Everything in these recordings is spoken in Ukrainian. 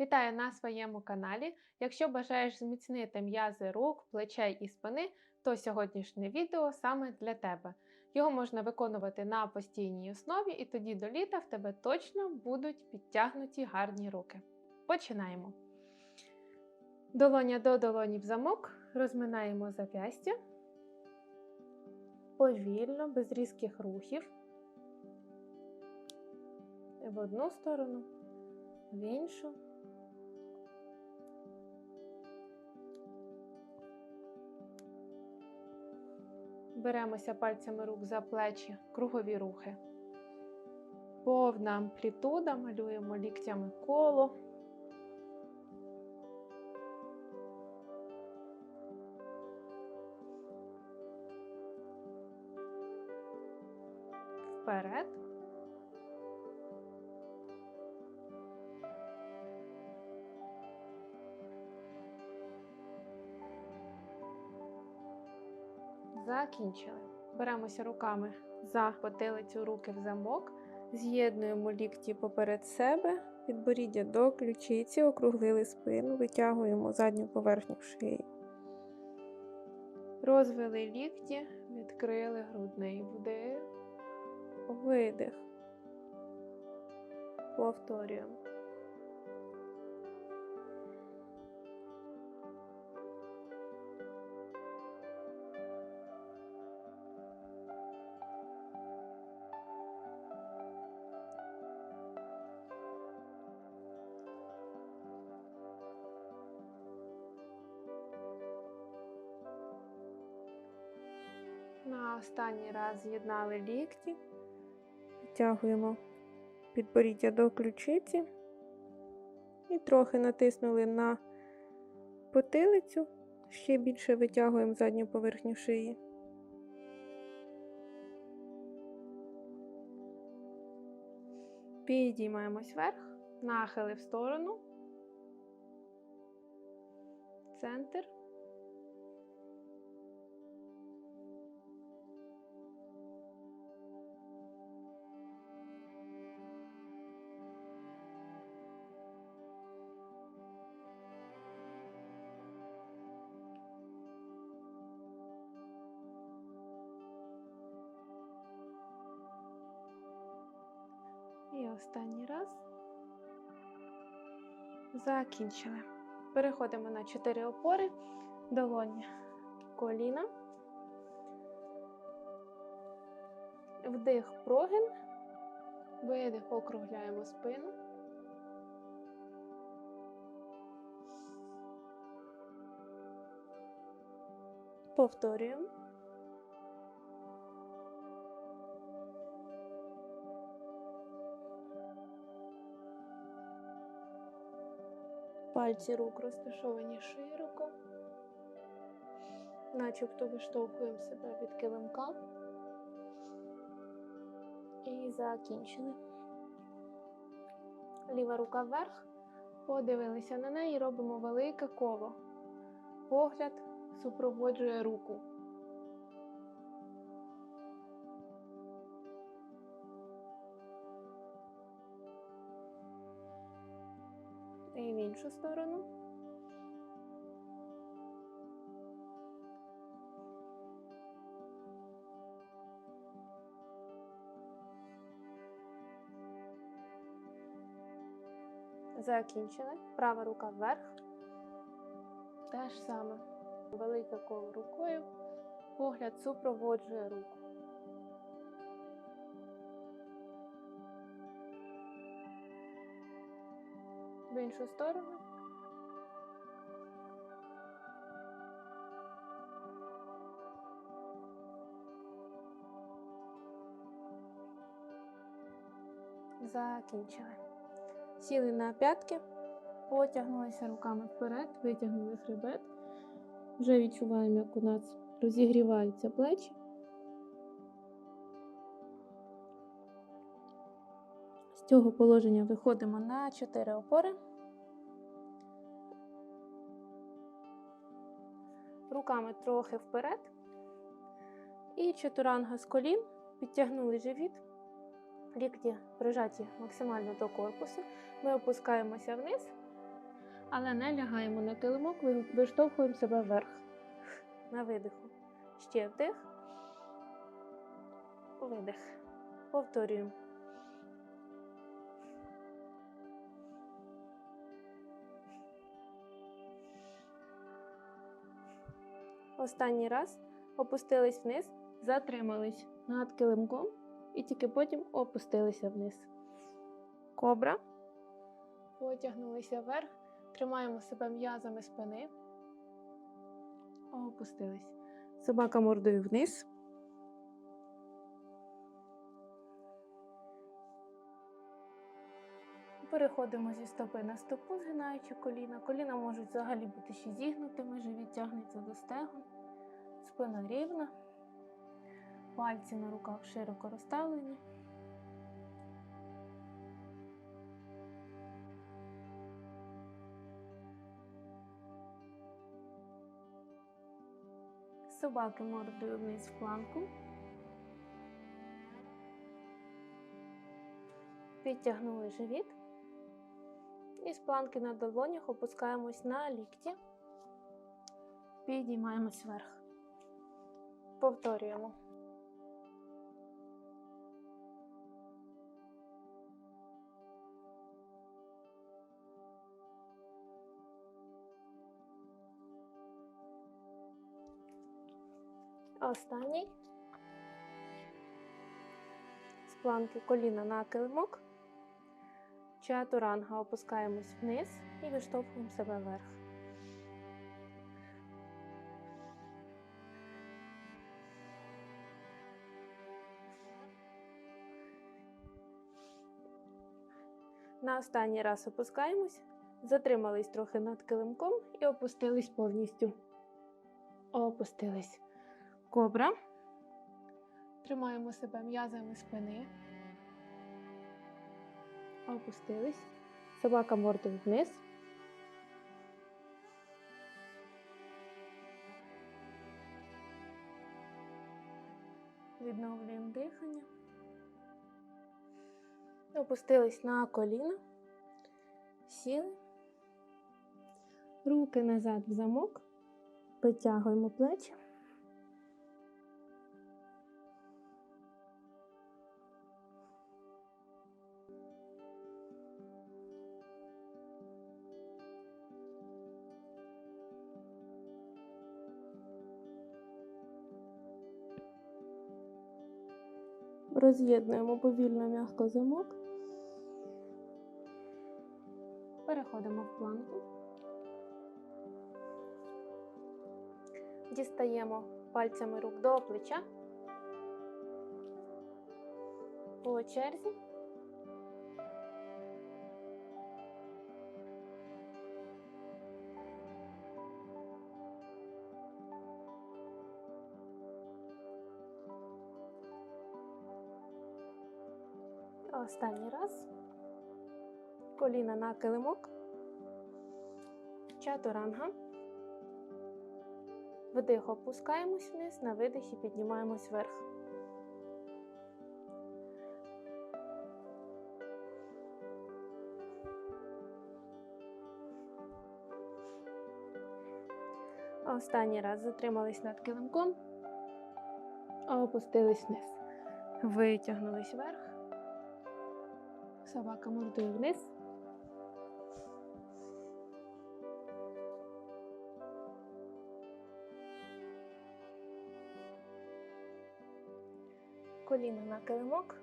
Вітаю на своєму каналі. Якщо бажаєш зміцнити м'язи рук, плечей і спини, то сьогоднішнє відео саме для тебе. Його можна виконувати на постійній основі, і тоді до літа в тебе точно будуть підтягнуті гарні руки. Починаємо. Долоня до долоні в замок, розминаємо зап'ястя. Повільно, без різких рухів. В одну сторону, в іншу. Беремося пальцями рук за плечі, кругові рухи. Повна амплітуда, малюємо ліктями коло. Вперед. Закінчили. Беремося руками за потилицю руки в замок, з'єднуємо лікті поперед себе, підборіддя до ключиці, округлили спину, витягуємо задню поверхню шиї. Розвели лікті, відкрили грудний вдих, видих. Повторюємо. Останній раз з'єднали лікті, підтягуємо підборіддя до ключиці і трохи натиснули на потилицю, ще більше витягуємо задню поверхню шиї. Підіймаємось вверх, нахили в сторону, центр. Останній раз. Закінчили. Переходимо на 4 опори, долоня, коліна. Вдих, прогин, видих, округляємо спину. Повторюємо. Пальці рук розташовані широко, начебто виштовхуємо себе від килимка. І закінчили. Ліва рука вверх, подивилися на неї, робимо велике коло. Погляд супроводжує руку. Іншу сторону. Закінчили. Права рука вверх. Те ж саме. Велике коло рукою. Погляд супроводжує руку. В іншу сторону. Закінчили. Сіли на п'ятки, потягнулися руками вперед, витягнули хребет. Вже відчуваємо, як у нас розігріваються плечі. З цього положення виходимо на 4 опори. Руками трохи вперед. І чатуранга з колін. Підтягнули живіт. Лікті прижаті максимально до корпусу. Ми опускаємося вниз Але не лягаємо на килимок, виштовхуємо себе вверх. На видиху. Ще вдих. Видих. Повторюємо. Останній раз опустились вниз, затримались над килимком і тільки потім опустилися вниз. Кобра. Потягнулися вверх, тримаємо себе м'язами спини. Опустились. Собака мордою вниз. Переходимо зі стопи на стопу, згинаючи коліна. Коліна можуть взагалі бути ще зігнутими, живіт тягнеться до стегон, спина рівна, пальці на руках широко розставлені. Собаки мордою вниз в планку. Підтягнули живіт. І з планки на долонях опускаємось на лікті. Підіймаємось вверх. Повторюємо. Останній. З планки коліна на килимок. Чатуранга опускаємось вниз і виштовхуємо себе вверх. На останній раз опускаємось, затримались трохи над килимком і опустились повністю. Опустились. Кобра. Тримаємо себе м'язами спини. Опустились. Собака мордою вниз. Відновлюємо дихання. Опустились на коліна. Сіли. Руки назад в замок. Підтягуємо плечі. Роз'єднуємо повільно м'яко замок. Переходимо в планку. Дістаємо пальцями рук до плеча. По черзі. Останній раз. Коліна на килимок. Чатуранга. Вдих опускаємось вниз, на видихі піднімаємось вверх. Останній раз затримались над килимком, опустились вниз. Витягнулись вверх. Собака мордою вниз. Коліна на килимок.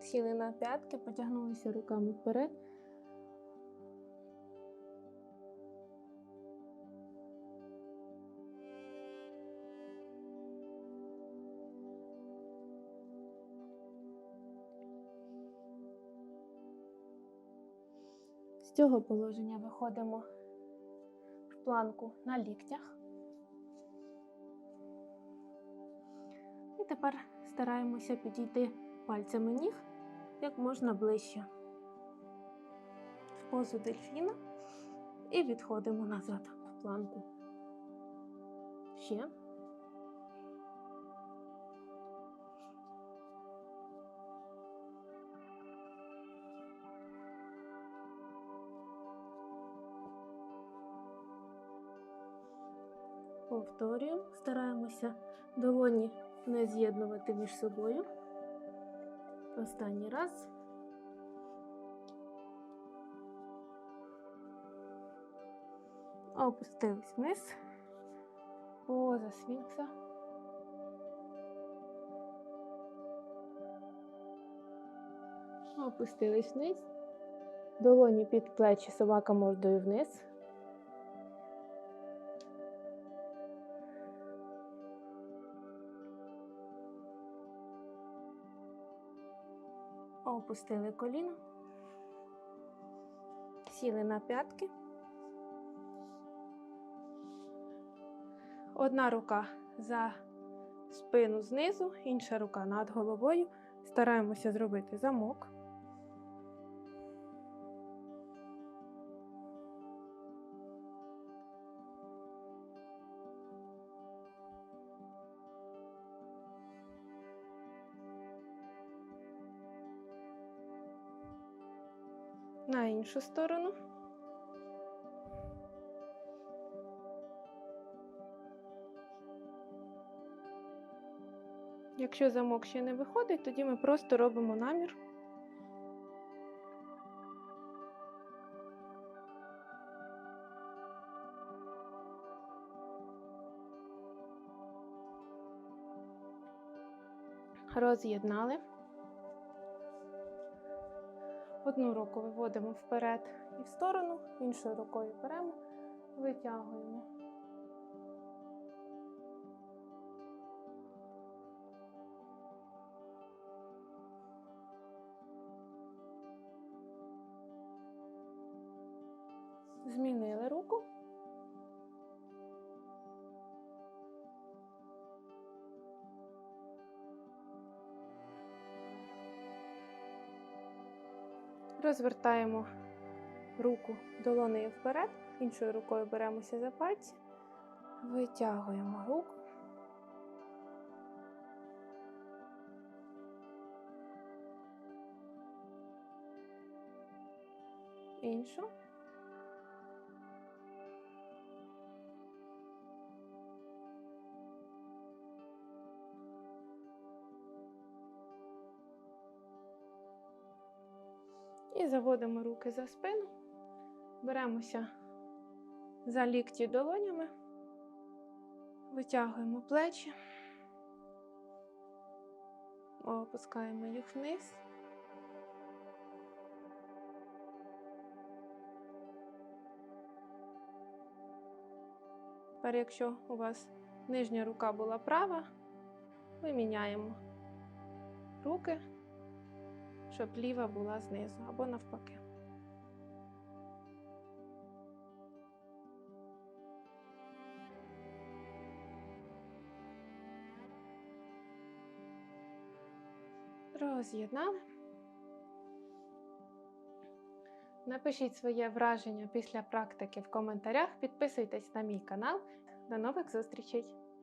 Сіли на п'ятки, потягнулися руками вперед. З цього положення виходимо в планку на ліктях. тепер стараємося підійти пальцями ніг як можна ближче в позу дельфіна і відходимо назад в планку. Ще. Повторюємо, стараємося долоні не з'єднувати між собою. Останній раз. Опустились вниз. Поза сфінкса. Опустились вниз. Долоні під плечі собака мордою вниз. Опустили коліно. Сіли на п'ятки. Одна рука за спину знизу, інша рука над головою. Стараємося зробити замок. На іншу сторону. Якщо замок ще не виходить, тоді ми просто робимо намір. Роз'єднали. Одну руку виводимо вперед і в сторону, іншою рукою беремо, витягуємо. Розвертаємо руку долонею вперед, іншою рукою беремося за пальці, витягуємо руку. Іншу. Заводимо руки за спину, беремося за лікті долонями, витягуємо плечі, опускаємо їх вниз. Тепер, якщо у вас нижня рука була права, ми міняємо руки щоб ліва була знизу або навпаки. Роз'єднали. Напишіть своє враження після практики в коментарях, підписуйтесь на мій канал. До нових зустрічей!